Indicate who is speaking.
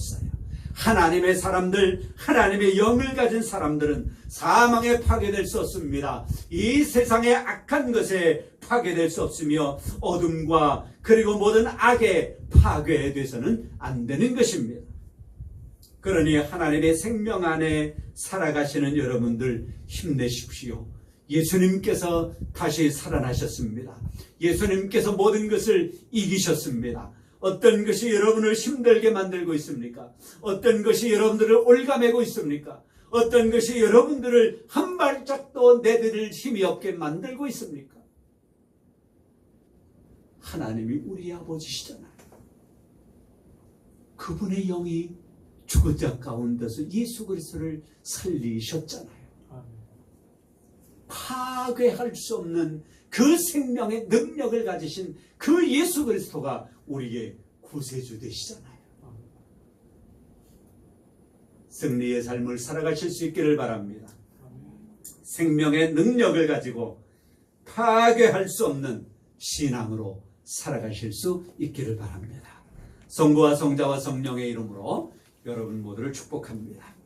Speaker 1: 하셨어요. 하나님의 사람들, 하나님의 영을 가진 사람들은 사망에 파괴될 수 없습니다. 이 세상의 악한 것에 파괴될 수 없으며 어둠과 그리고 모든 악에 파괴돼서는 안 되는 것입니다. 그러니 하나님의 생명 안에 살아가시는 여러분들 힘내십시오. 예수님께서 다시 살아나셨습니다. 예수님께서 모든 것을 이기셨습니다. 어떤 것이 여러분을 힘들게 만들고 있습니까? 어떤 것이 여러분들을 올가매고 있습니까? 어떤 것이 여러분들을 한 발짝도 내드릴 힘이 없게 만들고 있습니까? 하나님이 우리 아버지시잖아요. 그분의 영이 죽은 자 가운데서 예수 그리스도를 살리셨잖아요. 파괴할 수 없는 그 생명의 능력을 가지신 그 예수 그리스도가 우리에게 구세주 되시잖아요. 승리의 삶을 살아가실 수 있기를 바랍니다. 생명의 능력을 가지고 파괴할 수 없는 신앙으로 살아가실 수 있기를 바랍니다. 성부와 성자와 성령의 이름으로 여러분 모두를 축복합니다.